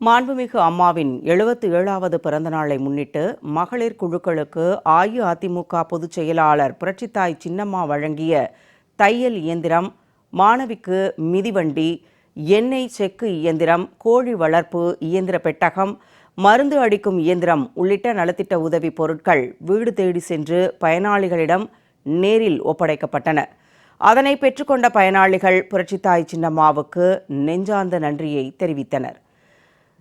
மாண்புமிகு அம்மாவின் எழுபத்தி ஏழாவது பிறந்த நாளை முன்னிட்டு மகளிர் குழுக்களுக்கு அஇஅதிமுக பொதுச் செயலாளர் புரட்சித்தாய் சின்னம்மா வழங்கிய தையல் இயந்திரம் மாணவிக்கு மிதிவண்டி எண்ணெய் செக்கு இயந்திரம் கோழி வளர்ப்பு இயந்திர பெட்டகம் மருந்து அடிக்கும் இயந்திரம் உள்ளிட்ட நலத்திட்ட உதவி பொருட்கள் வீடு தேடி சென்று பயனாளிகளிடம் நேரில் ஒப்படைக்கப்பட்டன. அதனை பெற்றுக்கொண்ட பயனாளிகள் புரட்சித்தாய் சின்னம்மாவுக்கு நெஞ்சார்ந்த நன்றியை தெரிவித்தனர்.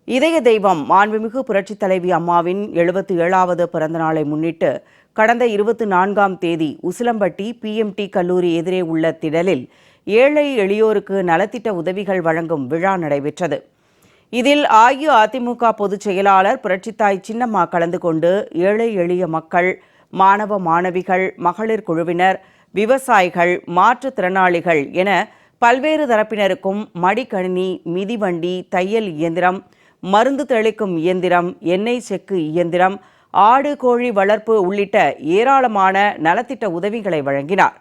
இதய தெய்வம் மாண்புமிகு புரட்சித் தலைவி அம்மாவின் எழுபத்தி ஏழாவது பிறந்தநாளை முன்னிட்டு கடந்த இருபத்தி நான்காம் தேதி உசிலம்பட்டி பிஎம்டி கல்லூரி எதிரே உள்ள திடலில் ஏழை எளியோருக்கு நலத்திட்ட உதவிகள் வழங்கும் விழா நடைபெற்றது. இதில் அஇஅதிமுக பொதுச் செயலாளர் புரட்சித்தாய் சின்னம்மா கலந்து கொண்டு ஏழை எளிய மக்கள் மாணவ மாணவிகள் மகளிர் குழுவினர் விவசாயிகள் மாற்றுத்திறனாளிகள் என பல்வேறு தரப்பினருக்கும் மடிக்கணினி மிதிவண்டி தையல் இயந்திரம் மருந்து தெளிக்கும் இயந்திரம் எண்ணெய் செக்கு இயந்திரம் ஆடு கோழி வளர்ப்பு உள்ளிட்ட ஏராளமான நலத்திட்ட உதவிகளை வழங்கினார்.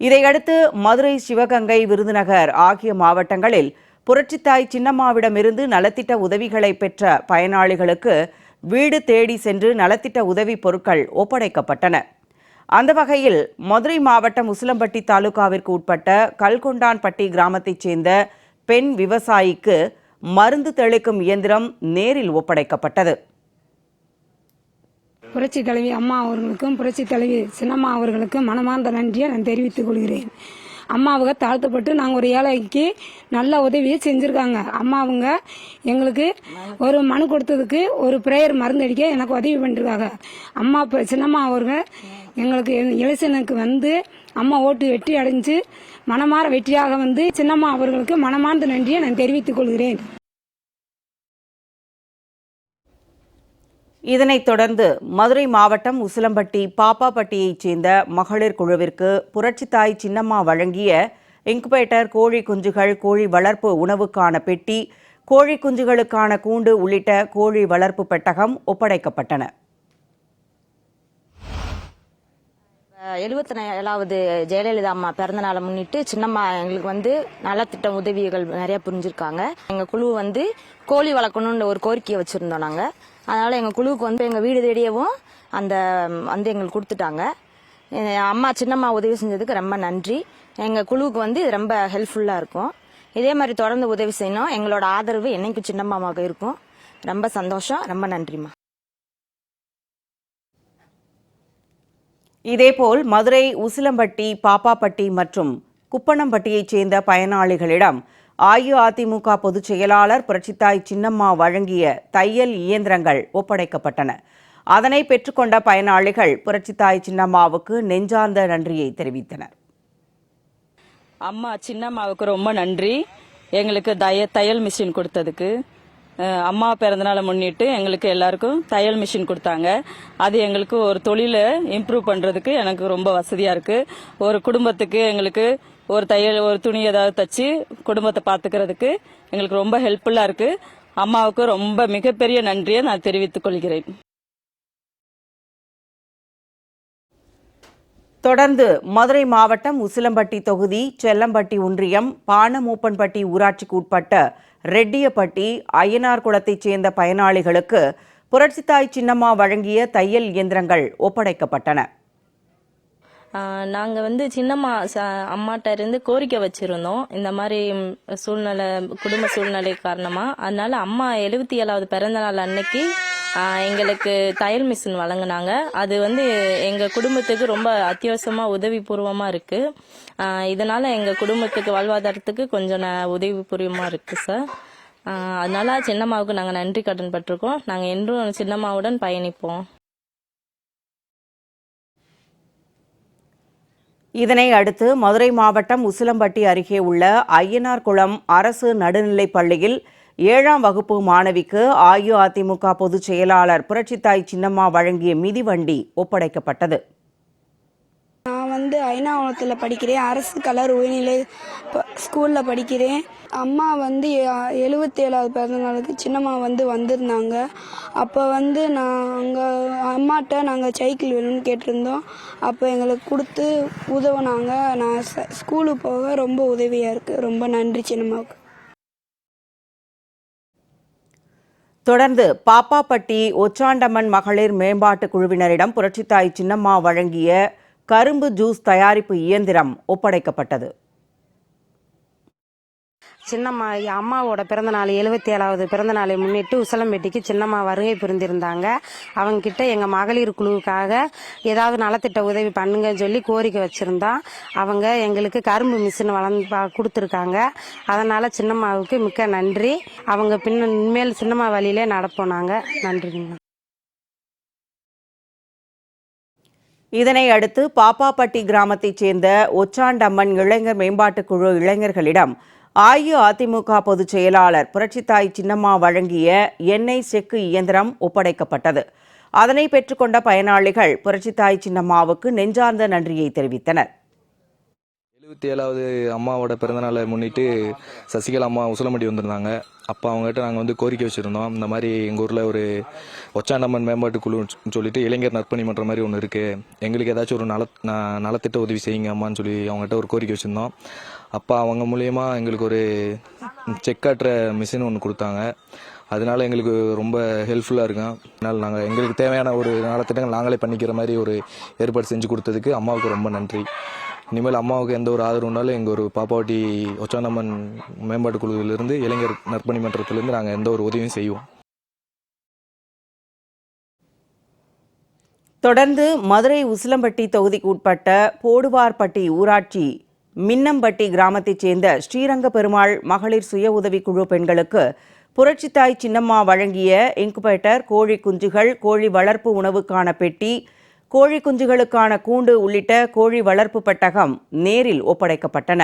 இதையடுத்து மதுரை சிவகங்கை விருதுநகர் ஆகிய மாவட்டங்களில் புரட்சித்தாய் சின்னம்மாவிடமிருந்து நலத்திட்ட உதவிகளை பெற்ற பயனாளிகளுக்கு வீடு தேடி சென்று நலத்திட்ட உதவி பொருட்கள் ஒப்படைக்கப்பட்டன. அந்த வகையில் மதுரை மாவட்டம் உசிலம்பட்டி தாலுகாவிற்கு உட்பட்ட கல்கொண்டான்பட்டி கிராமத்தைச் சேர்ந்த பெண் விவசாயிக்கு மருந்து தெளிக்கும் இயந்திரம் நேரில் ஒப்படைக்கப்பட்டது. புரட்சி தலைவி அம்மா அவர்களுக்கும் புரட்சி தலைவி சின்னம்மா அவர்களுக்கும் மனமார்ந்த நன்றியை நான் தெரிவித்துக் கொள்கிறேன். அம்மாவுக தாழ்த்தப்பட்டு நாங்கள் ஒரு ஏழைக்கு நல்ல உதவியை செஞ்சுருக்காங்க. அம்மாவுங்க எங்களுக்கு ஒரு மனு கொடுத்ததுக்கு ஒரு ப்ரேயர் மருந்தடிக்க எனக்கு உதவி பண்ணிருக்காங்க. அம்மா இப்போ சின்னம்மா அவர்கள் எங்களுக்கு இலசனுக்கு வந்து அம்மா ஓட்டு வெட்டி அடைஞ்சு மனமாற வெற்றியாக வந்து சின்னம்மா அவர்களுக்கு மனமார்ந்த நன்றியை நான் தெரிவித்துக் கொள்கிறேன். இதனைத் தொடர்ந்து மதுரை மாவட்டம் உசிலம்பட்டி பாப்பாப்பட்டியைச் சேர்ந்த மகளிர் குழுவிற்கு புரட்சித்தாய் சின்னம்மா வழங்கிய இன்குபேட்டர் கோழி குஞ்சுகள் கோழி வளர்ப்பு உணவுக்கான பெட்டி கோழி குஞ்சுகளுக்கான கூண்டு உள்ளிட்ட கோழி வளர்ப்பு பெட்டகம் ஒப்படைக்கப்பட்டன. எழுபத்தி ஏழாவது ஜெயலலிதா அம்மா பிறந்த நாளை முன்னிட்டு சின்னம்மா எங்களுக்கு வந்து நலத்திட்ட உதவிகள் நிறைய புரிஞ்சிருக்காங்க. எங்க குழு வந்து கோழி வளர்க்கணும்னு ஒரு கோரிக்கையை வச்சிருந்தோம் நாங்க. அதனால எங்க குழுவுக்கு வந்து எங்க வீடு தேடியவும் அந்த வந்து எங்களுக்கு கொடுத்துட்டாங்க. அம்மா சின்னம்மா உதவி செஞ்சதுக்கு ரொம்ப நன்றி. எங்க குழுவுக்கு வந்து இது ரொம்ப ஹெல்ப்ஃபுல்லா இருக்கும். இதே மாதிரி தொடர்ந்து உதவி செய்யணும். எங்களோட ஆதரவு என்னைக்கும் சின்னம்மாவாக இருக்கும். ரொம்ப சந்தோஷம். ரொம்ப நன்றிம்மா. இதேபோல் மதுரை உசிலம்பட்டி பாப்பாப்பட்டி மற்றும் குப்பனம்பட்டியைச் சேர்ந்த பயனாளிகளிடம் அஇஅதிமுக பொதுச் செயலாளர் புரட்சித்தாய் சின்னம்மா வழங்கிய தையல் இயந்திரங்கள் ஒப்படைக்கப்பட்டன. அதனை பெற்றுக்கொண்ட பயனாளிகள் புரட்சித்தாய் சின்னம்மாவுக்கு நெஞ்சார்ந்த நன்றியை தெரிவித்தனர். அம்மா சின்னம்மாவுக்கு ரொம்ப நன்றி. எங்களுக்கு தய தையல் மிஷின் கொடுத்ததுக்கு. அம்மா பிறந்தநாளை முன்னிட்டு எங்களுக்கு எல்லாருக்கும் தையல் மிஷின் கொடுத்தாங்க. அது எங்களுக்கு ஒரு தொழிலை இம்ப்ரூவ் பண்ணுறதுக்கு எனக்கு ரொம்ப வசதியாக இருக்குது ஒரு குடும்பத்துக்கு எங்களுக்கு ஒரு தையல் ஒரு துணி ஏதாவது தச்சு குடும்பத்தை பார்த்துக்கிறதுக்கு எங்களுக்கு ரொம்ப ஹெல்ப்ஃபுல்லாக இருக்குது அம்மாவுக்கு ரொம்ப மிகப்பெரிய நன்றியை நான் தெரிவித்துக் கொள்கிறேன். தொடர்ந்து மதுரை மாவட்டம் உசிலம்பட்டி தொகுதி செல்லம்பட்டி ஒன்றியம் பானமூப்பன்பட்டி ஊராட்சிக்கு உட்பட்ட ரெட்டியப்பட்டி அய்யனார் குளத்தைச் சேர்ந்த பயனாளிகளுக்கு புரட்சித்தாய் சின்னம்மா வழங்கிய தையல் இயந்திரங்கள் ஒப்படைக்கப்பட்டன. நாங்கள் வந்து சின்னம்மா ச அம்மாட்ட இருந்து கோரிக்கை வச்சுருந்தோம். இந்த மாதிரி சூழ்நிலை குடும்ப சூழ்நிலை காரணமாக அதனால அம்மா எழுபத்தி ஏழாவது பிறந்தநாள் அன்னைக்கு எங்களுக்கு தையல் மிஷின் வழங்கினாங்க. அது வந்து எங்கள் குடும்பத்துக்கு ரொம்ப அத்தியாவசியமாக உதவிபூர்வமாக இருக்குது இதனால் எங்கள் குடும்பத்துக்கு வாழ்வாதாரத்துக்கு கொஞ்சம் ந உதவிபூர்வமாக இருக்குது சார் அதனால் அதனால சின்னம்மாவுக்கு நாங்கள் நன்றி கடன் பட்டிருக்கோம். நாங்கள் என்றும் சின்னம்மாவுடன் பயணிப்போம். இதனை அடுத்து மதுரை மாவட்டம் உசிலம்பட்டி அருகே உள்ள ஐயனார் குளம் அரசு நடுநிலைப் பள்ளியில் ஏழாம் வகுப்பு மாணவிக்கு அஇஅதிமுக பொதுச் செயலாளர் புரட்சித்தாய் சின்னம்மா வழங்கிய மிதிவண்டி ஒப்படைக்கப்பட்டது. நான் வந்து ஐநாவளத்தில் படிக்கிறேன். அரசு கலர் உயர்நிலை ஸ்கூலில் படிக்கிறேன். அம்மா வந்து எழுபத்தி ஏழாவது பிறந்த நாளுக்கு சின்னம்மா வந்து வந்திருந்தாங்க. அப்போ வந்து நாங்கள் அம்மாட்ட நாங்கள் சைக்கிள் வேணும்னு கேட்டிருந்தோம். அப்போ எங்களுக்கு கொடுத்து உதவுனாங்க. நான் ச- ஸ்கூலுக்கு போக ரொம்ப உதவியாக இருக்குது ரொம்ப நன்றி சின்னம்மாவுக்கு. தொடர்ந்து பாப்பாப்பட்டி ஒச்சாண்டம்மன் மகளிர் மேம்பாட்டு குழுவினரிடம் புரட்சித்தாய் சின்னம்மா வழங்கிய கரும்பு ஜூஸ் தயாரிப்பு இயந்திரம் ஒப்படைக்கப்பட்டது. சின்னம்மா அம்மாவோட பிறந்த நாள் எழுபத்தி ஏழாவது பிறந்த நாளை முன்னிட்டு உசலம்பேட்டிக்கு சின்னம்மா வருகை புரிந்திருந்தாங்க. அவங்க கிட்ட எங்கள் மகளிர் குழுவுக்காக ஏதாவது நலத்திட்ட உதவி பண்ணுங்கன்னு சொல்லி கோரிக்கை வச்சுருந்தோம் அவங்க எங்களுக்கு கரும்பு மிஷின் வளர்ந்து கொடுத்துருக்காங்க. அதனால் சின்னம்மாவுக்கு மிக்க நன்றி. அவங்க பின்ன இனிமேல் சின்னம்மா வழியிலே நடப்போம் நாங்கள் நன்றிங்கண்ணா இதனை அடுத்து பாப்பாப்பட்டி கிராமத்தைச் சேர்ந்த ஒச்சாண்டம்மன் இளைஞர் மேம்பாட்டுக் குழு இளைஞர்களிடம் அஇஅதிமுக பொதுச் செயலாளர் புரட்சித்தாய் சின்னம்மா வழங்கிய எண்ணெய் செக்கு இயந்திரம் ஒப்படைக்கப்பட்டது. அதனை பெற்றுக்கொண்ட பயனாளிகள் புரட்சித்தாய் சின்னம்மாவுக்கு நெஞ்சார்ந்த நன்றியை தெரிவித்தனர். எழுபத்தி ஏழாவது அம்மாவோட பிறந்தநாளை முன்னிட்டு சசிகலா அம்மா உசிலம்பட்டி வந்திருந்தாங்க. அப்போ அவங்ககிட்ட நாங்கள் வந்து கோரிக்கை வச்சுருந்தோம். இந்த மாதிரி எங்கள் ஊரில் ஒரு ஒச்சாண்டம்மன் மேம்பாட்டு குழுன்னு சொல்லிட்டு இளைஞர் நற்பணி பண்ணுற மாதிரி ஒன்று இருக்குது எங்களுக்கு ஏதாச்சும் ஒரு நல ந- நலத்திட்ட உதவி செய்யுங்க அம்மான்னு சொல்லி அவங்ககிட்ட ஒரு கோரிக்கை வச்சுருந்தோம். அப்போ அவங்க மூலயமா எங்களுக்கு ஒரு செக் காட்டுற மிஷின் ஒன்று கொடுத்தாங்க. அதனால எங்களுக்கு ரொம்ப ஹெல்ப்ஃபுல்லாக இருக்கும். அதனால் நாங்கள் எங்களுக்கு தேவையான ஒரு நலத்திட்டங்கள் நாங்களே பண்ணிக்கிற மாதிரி ஒரு ஏற்பாடு செஞ்சு கொடுத்ததுக்கு அம்மாவுக்கு ரொம்ப நன்றி. இனிமேல் அம்மாவுக்கு எந்த ஒரு ஆதரவுனாலும் எங்கள் ஒரு பாப்பாவட்டி ஒச்சானம்மன் மேம்பாட்டு குழுவிலிருந்து இளைஞர் நற்பணி மன்றத்திலிருந்து நாங்கள் எந்த ஒரு உதவியும் செய்வோம். தொடர்ந்து மதுரை உசிலம்பட்டி தொகுதிக்கு உட்பட்ட போடுவார்பட்டி ஊராட்சி மின்னம்பட்டி கிராமத்தைச் சேர்ந்த ஸ்ரீரங்க பெருமாள் மகளிர் சுய உதவி குழு பெண்களுக்கு புரட்சித்தாய் சின்னம்மா வழங்கிய இன்குபேட்டர் கோழி குஞ்சுகள் கோழி வளர்ப்பு உணவுக்கான பெட்டி கோழி குஞ்சுகளுக்கான கூண்டு உள்ளிட்ட கோழி வளர்ப்பு பெட்டகம் நேரில் ஒப்படைக்கப்பட்டன.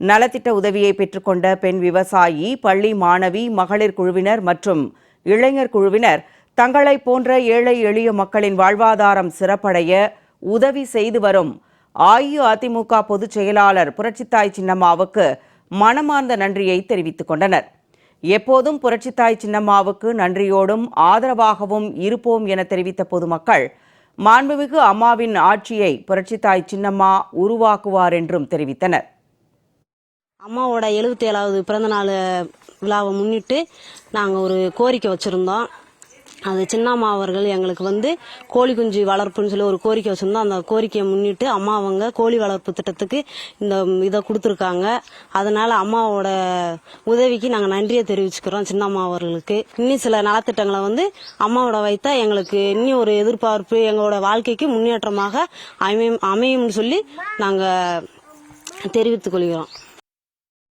நலத்திட்ட உதவியை பெற்றுக்கொண்ட பெண் விவசாயி பள்ளி மாணவி மகளிர் குழுவினர் மற்றும் இளைஞர் குழுவினர் தங்களைப் போன்ற ஏழை எளிய மக்களின் வாழ்வாதாரம் சிறப்படைய உதவி செய்து வரும் அஇஅதிமுக பொதுச் செயலாளர் புரட்சித்தாய் சின்னம்மாவுக்கு மனமார்ந்த நன்றியை தெரிவித்துக் கொண்டனர். எப்போதும் புரட்சித்தாய் சின்னம்மாவுக்கு நன்றியோடும் ஆதரவாகவும் இருப்போம் என தெரிவித்த பொதுமக்கள் மாண்புமிகு அம்மாவின் ஆட்சியை புரட்சித்தாய் சின்னம்மா உருவாக்குவார் என்றும் தெரிவித்தனர். அம்மாவோட எழுபத்தி ஏழாவது பிறந்தநாள் விழாவை முன்னிட்டு நாங்கள் ஒரு கோரிக்கை வச்சுருந்தோம். அது சின்னம்மா அவர்கள் எங்களுக்கு வந்து கோழி குஞ்சு வளர்ப்புன்னு சொல்லி ஒரு கோரிக்கை வச்சுருந்தோம். அந்த கோரிக்கையை முன்னிட்டு அம்மா அவங்க கோழி வளர்ப்பு திட்டத்துக்கு இந்த இதை கொடுத்துருக்காங்க. அதனால அம்மாவோட உதவிக்கு நாங்கள் நன்றியை தெரிவிச்சுக்கிறோம் சின்னம்மா அவர்களுக்கு. இன்னும் சில நலத்திட்டங்களை வந்து அம்மாவோட வைத்தா எங்களுக்கு இன்னும் ஒரு எதிர்பார்ப்பு எங்களோட வாழ்க்கைக்கு முன்னேற்றமாக அமையும் அமையும்னு சொல்லி நாங்கள் தெரிவித்துக் கொள்கிறோம்.